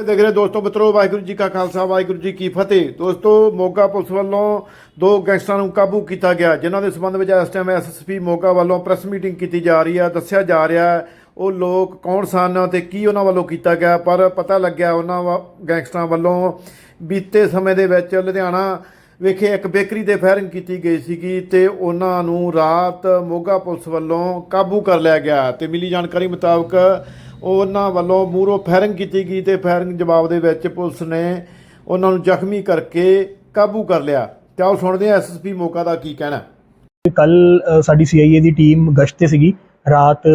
ਦੇਖ ਰਹੇ ਦੋਸਤੋ, ਮਿੱਤਰੋ, ਵਾਹਿਗੁਰੂ ਜੀ ਕਾ ਖਾਲਸਾ, ਵਾਹਿਗੁਰੂ ਜੀ ਕੀ ਫਤਿਹ। ਦੋਸਤੋ, ਮੋਗਾ ਪੁਲਿਸ ਵੱਲੋਂ ਦੋ ਗੈਂਗਸਟਰਾਂ ਨੂੰ ਕਾਬੂ ਕੀਤਾ ਗਿਆ। ਜਿਨ੍ਹਾਂ ਦੇ ਸਬੰਧ ਵਿੱਚ ਇਸ ਟਾਈਮ ਐਸਐਸਪੀ ਮੋਗਾ ਵੱਲੋਂ ਪ੍ਰੈਸ ਮੀਟਿੰਗ ਕੀਤੀ ਜਾ ਰਹੀ ਹੈ। ਦੱਸਿਆ ਜਾ ਰਿਹਾ ਉਹ ਲੋਕ ਕੌਣ ਸਨ ਤੇ ਕੀ ਉਹਨਾਂ ਵੱਲੋਂ ਕੀਤਾ ਗਿਆ, ਪਰ ਪਤਾ ਲੱਗਿਆ ਉਹਨਾਂ ਵਾ- ਗੈਂਗਸਟਰਾਂ ਵੱਲੋਂ ਬੀਤੇ ਸਮੇਂ ਦੇ ਵਿੱਚ ਲੁਧਿਆਣਾ ਵਿਖੇ ਇੱਕ ਬੇਕਰੀ ਤੇ ਫਾਇਰਿੰਗ ਕੀਤੀ ਗਈ ਸੀਗੀ ਤੇ ਉਹਨਾਂ ਨੂੰ ਰਾਤ ਮੋਗਾ ਪੁਲਿਸ ਵੱਲੋਂ ਕਾਬੂ ਕਰ ਲਿਆ ਗਿਆ ਤੇ ਮਿਲੀ ਜਾਣਕਾਰੀ ਮੁਤਾਬਕ ਉਹਨਾਂ ਵੱਲੋਂ ਮੂਹਰੋਂ ਫਾਇਰਿੰਗ ਕੀਤੀ ਗਈ ਤੇ ਫਾਇਰਿੰਗ ਜਵਾਬ ਦੇ ਵਿੱਚ ਪੁਲਿਸ ਨੇ ਉਹਨਾਂ ਨੂੰ ਜ਼ਖਮੀ ਕਰਕੇ ਕਾਬੂ ਕਰ ਲਿਆ। ਤੇ ਆਓ ਸੁਣਦੇ ਹਾਂ ਐਸਐਸਪੀ ਮੋਗਾ ਦਾ ਕੀ ਕਹਿਣਾ ਕੱਲ ਸਾਡੀ ਸੀਆਈਏ ਦੀ ਟੀਮ ਗਸ਼ਤ ਤੇ ਸੀਗੀ। ਰਾਤ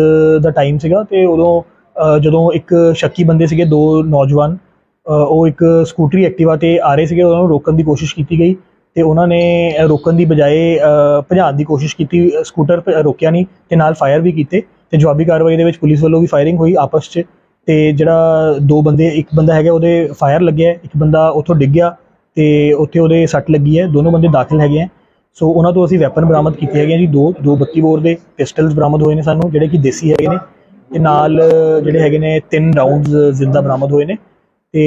ਦਾ ਟਾਈਮ ਸੀਗਾ ਤੇ ਉਦੋਂ ਜਦੋਂ ਇੱਕ ਸ਼ੱਕੀ ਬੰਦੇ ਸੀਗੇ ਦੋ ਨੌਜਵਾਨ ਉਹ ਇੱਕ ਸਕੂਟਰੀ ਐਕਟਿਵਾ ਤੇ ਆ ਰਹੇ ਸੀਗੇ ਉਹਨਾਂ ਨੂੰ ਰੋਕਣ ਦੀ ਕੋਸ਼ਿਸ਼ ਕੀਤੀ ਗਈ ਤੇ ਉਹਨਾਂ ਨੇ ਰੋਕਣ ਦੀ ਬਜਾਏ ਅ, ਭਜਾਉਣ ਦੀ ਕੋਸ਼ਿਸ਼ ਕੀਤੀ। ਸਕੂਟਰ ਰੋਕਿਆ ਨਹੀਂ ਤੇ ਨਾਲ ਫਾਇਰ ਵੀ ਕੀਤੇ। ਤੇ ਜਵਾਬੀ ਕਾਰਵਾਈ ਦੇ ਵਿੱਚ ਪੁਲਿਸ ਵੱਲੋਂ ਵੀ ਫਾਇਰਿੰਗ ਹੋਈ ਆਪਸ 'ਚ ਤੇ ਜਿਹੜਾ ਦੋ ਬੰਦੇ ਇੱਕ ਬੰਦਾ ਹੈਗਾ ਉਹਦੇ ਫਾਇਰ ਲੱਗਿਆ ਇੱਕ ਬੰਦਾ ਉੱਥੋਂ ਡਿੱਗ ਗਿਆ ਤੇ ਉੱਥੇ ਉਹਦੇ ਸੱਟ ਲੱਗੀ ਹੈ ਦੋਨੋਂ ਬੰਦੇ ਦਾਖਲ ਹੈਗੇ ਹੈ ਸੋ ਉਹਨਾਂ ਤੋਂ ਅਸੀਂ ਵੈਪਨ ਬਰਾਮਦ ਕੀਤੇ ਹੈਗੇ ਆ ਜੀ ਦੋ ਦੋ 32 ਬੋਰ ਦੇ ਪਿਸਟਲਸ ਬਰਾਮਦ ਹੋਏ ਨੇ ਸਾਨੂੰ ਜਿਹੜੇ ਕਿ ਦੇਸੀ ਹੈਗੇ ਨੇ ਤੇ ਨਾਲ ਜਿਹੜੇ ਹੈਗੇ ਨੇ ਤਿੰਨ ਰਾਉਂਡਸ ਜ਼ਿੰਦਾ ਬਰਾਮਦ ਹੋਏ ਨੇ। ਤੇ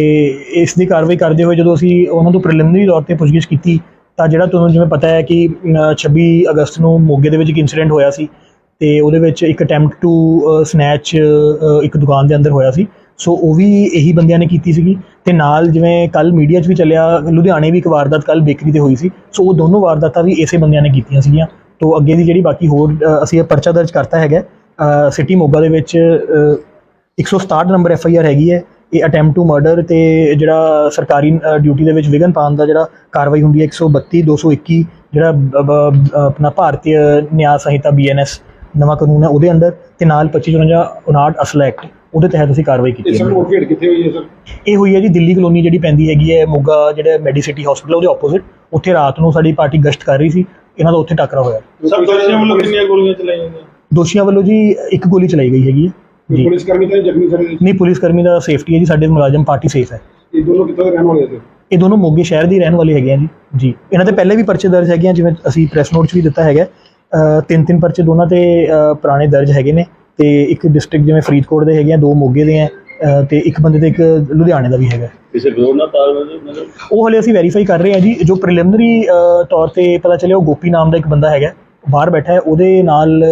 ਇਸ ਦੀ ਕਾਰਵਾਈ ਕਰਦੇ ਹੋਏ ਜਦੋਂ ਅਸੀਂ ਉਹਨਾਂ ਤੋਂ ਪ੍ਰੀਲਿਮਿਨਰੀ ਤੌਰ ਤੇ ਪੁੱਛਗਿੱਛ ਕੀਤੀ ਤਾਂ ਜਿਹੜਾ ਤੁਹਾਨੂੰ ਜਿਵੇਂ ਪਤਾ ਹੈ ਕਿ ਅ, 26 ਅਗਸਤ ਨੂੰ ਮੋਗੇ ਦੇ ਵਿੱਚ ਇੱਕ ਇਨਸੀਡੈਂਟ ਹੋਇਆ ਸੀ ਤੇ ਉਹਦੇ ਵਿੱਚ ਇੱਕ ਅਟੈਂਪਟ ਟੂ ਸਨੈਚ ਇੱਕ ਦੁਕਾਨ ਦੇ ਅੰਦਰ ਹੋਇਆ ਸੀ। ਸੋ ਉਹ ਵੀ ਇਹੀ ਬੰਦਿਆਂ ਨੇ ਕੀਤੀ ਸੀਗੀ। ਤੇ ਨਾਲ ਜਿਵੇਂ ਕੱਲ ਮੀਡੀਆ 'ਚ ਵੀ ਚੱਲਿਆ ਲੁਧਿਆਣੇ ਵੀ ਇੱਕ ਵਾਰਦਾਤ ਕੱਲ ਬੇਕਰੀ ਤੇ ਹੋਈ ਸੀ। ਸੋ ਉਹ ਦੋਨੋਂ ਵਾਰਦਾਤਾਂ ਵੀ ਇਸੇ ਬੰਦਿਆਂ ਨੇ ਕੀਤੀਆਂ ਸੀਗੀਆਂ। ਤੋਂ ਅੱਗੇ ਦੀ ਜਿਹੜੀ ਬਾਕੀ ਹੋਰ ਅਸੀਂ ਇਹ ਪਰਚਾ ਦਰਜ ਕਰਤਾ ਹੈਗਾ ਸਿਟੀ ਮੋਗਾ ਦੇ ਵਿੱਚ ਅ, 167 ਨੰਬਰ ਐਫ ਆਈ ਆਰ ਹੈਗੀ ਹੈ। ਇਹ ਅਟੈਂਪਟ ਟੂ ਮਰਡਰ ਤੇ ਜਿਹੜਾ ਸਰਕਾਰੀ ਡਿਊਟੀ ਦੇ ਵਿੱਚ ਵਿਗਨ ਪਾਉਣ ਦਾ ਜਿਹੜਾ ਕਾਰਵਾਈ ਹੁੰਦੀ ਹੈ 132 221 ਜਿਹੜਾ ਬ- ਬ- ਆਪਣਾ ਭਾਰਤੀ ਨਿਆਂ ਸੰਹਿਤਾ ਬੀਐਨਐਸ ਨਵਾਂ ਕਾਨੂੰਨ ਹੈ ਉਹਦੇ ਅੰਦਰ ਤੇ ਨਾਲ 2554 59 ਅਸਲਾ ਐਕਟ ਉਹਦੇ ਤਹਿਤ ਅਸੀਂ ਕਾਰਵਾਈ ਕੀਤੀ ਇਹ ਸਰ ਹੈ ਕੋਟਗੇਟ ਕਿੱਥੇ ਹੋਈ ਹੈ ਸਰ? ਇਹ ਹੋਈ ਹੈ ਜੀ ਦਿੱਲੀ ਕਲੋਨੀ ਜਿਹੜੀ ਪੈਂਦੀ ਹੈਗੀ ਹੈ ਮੋਗਾ ਜਿਹੜਾ ਮੈਡੀਸਿਟੀ ਹਸਪੀਟਲ ਉਹਦੇ ਆਪੋਜ਼ਿਟ ਉੱਥੇ ਰਾਤ ਨੂੰ ਸਾਡੀ ਪਾਰਟੀ ਗਸ਼ਤ ਕਰ ਰਹੀ ਸੀ ਇਹਨਾਂ ਦਾ ਉੱਥੇ ਟੱਕਰਾ ਹੋਇਆ। ਸਰ ਦੋਸ਼ੀਆਂ ਵੱਲੋਂ ਕਿੰਨੀਆਂ ਗੋਲੀਆਂ ਚਲਾਈਆਂ ਗਈਆਂ? ਦੋਸ਼ੀਆਂ ਵੱਲੋਂ ਜੀ ਇੱਕ ਗੋਲੀ ਚਲਾਈ ਗਈ ਹੈਗੀ ਹੈ। ਜੀ। ਪੁਲਿਸ ਕਰਮੀ ਤਾਂ ਜ਼ਖਮੀ ਸਰ ਨਹੀਂ ਪੁਲਿਸ ਕਰਮੀ ਦਾ ਸੇਫਟੀ ਹੈ ਜੀ ਸਾਡੇ ਮੁਲਾਜ਼ਮ ਪਾਰਟੀ ਸੇਫ ਹੈ। ਇਹ ਦੋਨੋਂ ਕਿੱਥੋਂ ਦੇ ਰਹਿਣ ਵਾਲੇ ਸੀ ਇਹ ਦੋਨੋਂ ਮੋਗੇ ਸ਼ਹਿਰ ਦੇ ਹੀ ਰਹਿਣ ਵਾਲੇ ਹੈਗੇ ਆ ਜੀ। ਜੀ। ਇਹਨਾਂ ਤੇ ਪਹਿਲੇ ਵੀ ਪਰਚੇ ਦਰਜ ਹੈਗੇ ਆ ਜਿਵੇਂ ਅਸੀਂ ਪ੍ਰੈਸ ਨੋਟ 'ਚ ਵੀ ਦਿੱਤਾ ਹੈਗਾ। ਤਿੰਨ ਤਿੰਨ ਪਰਚੇ ਦੋਨਾਂ ਤੇ ਪੁਰਾਣੇ ਦਰਜ ਹੈਗੇ ਨੇ ਤੇ ਇੱਕ ਡਿਸਟ੍ਰਿਕਟ ਜਿਵੇਂ ਫਰੀਦਕੋਟ ਦੇ ਹੈਗੇ ਆ ਦੋ ਮੋਗੇ ਦੇ ਆ ਤੇ ਇੱਕ ਬੰਦੇ ਤੇ ਇੱਕ ਲੁਧਿਆਣੇ ਦਾ ਵੀ ਹੈਗਾ। ਕਿਸੇ ਵਿਰੋਧ ਨਾਲ ਤਾਲਮੇਲ ਮਤਲਬ? ਉਹ ਹਲੇ ਅਸੀਂ ਵੈਰੀਫਾਈ ਕਰ ਰਹੇ ਹਾਂ ਜੀ ਜੋ ਪ੍ਰੀਲਿਮਿਨਰੀ ਤੌਰ ਤੇ ਪਤਾ ਚੱਲਿਆ ਉਹ ਗੋਪੀ ਨਾਮ ਦਾ ਇੱਕ ਬੰਦਾ ਹੈਗਾ ਬਾਹਰ ਬੈਠਾ ਹੈ ਉਹਦੇ ਨਾਲ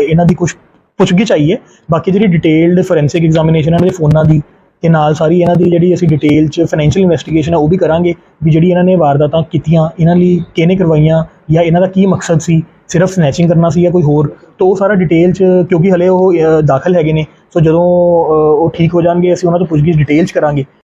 ਇਹਨਾਂ ਦੀ ਕੁਝ ਪੁੱਛਗਿੱਛ ਆਈ ਹੈ। ਬਾਕੀ ਜਿਹੜੀ ਡਿਟੇਲਡ ਫੋਰੈਂਸਿਕ ਐਗਜ਼ਾਮੀਨੇਸ਼ਨ ਇਹਨਾਂ ਦੇ ਫੋਨਾਂ ਦੀ ਤੇ ਨਾਲ ਸਾਰੀ ਇਹਨਾਂ ਦੀ ਜਿਹੜੀ ਅਸੀਂ ਡਿਟੇਲ ਚ ਫਾਈਨੈਂਸ਼ੀਅਲ ਇਨਵੈਸਟੀਗੇਸ਼ਨ ਹੈ ਉਹ ਵੀ ਕਰਾਂਗੇ ਵੀ ਜਿਹੜੀ ਇਹਨਾਂ ਨੇ ਵਾਰਦਾਤਾਂ ਕੀਤੀਆਂ ਇਹਨਾਂ ਲਈ ਕਿਹਨੇ ਕਰਵਾਈਆਂ ਜਾਂ ਇਹਨਾਂ ਦਾ ਕੀ ਮਕਸਦ ਸੀ ਸਿਰਫ ਸਨੈਚਿੰਗ ਕਰਨਾ ਸੀ ਜਾਂ ਕੋਈ ਹੋਰ ਤਾਂ ਉਹ ਸਾਰਾ ਡਿਟੇਲ ਚ ਕਿਉਂਕਿ ਹਲੇ ਉਹ ਦਾਖਲ ਹੈਗੇ ਨੇ ਸੋ ਜਦੋਂ ਅ, ਉਹ ਠੀਕ ਹੋ ਜਾਣਗੇ ਅਸੀਂ ਉਹਨਾਂ ਤੋਂ ਪੁੱਛਗਿੱਛ ਡਿਟੇਲ ਚ ਕਰਾਂਗੇ।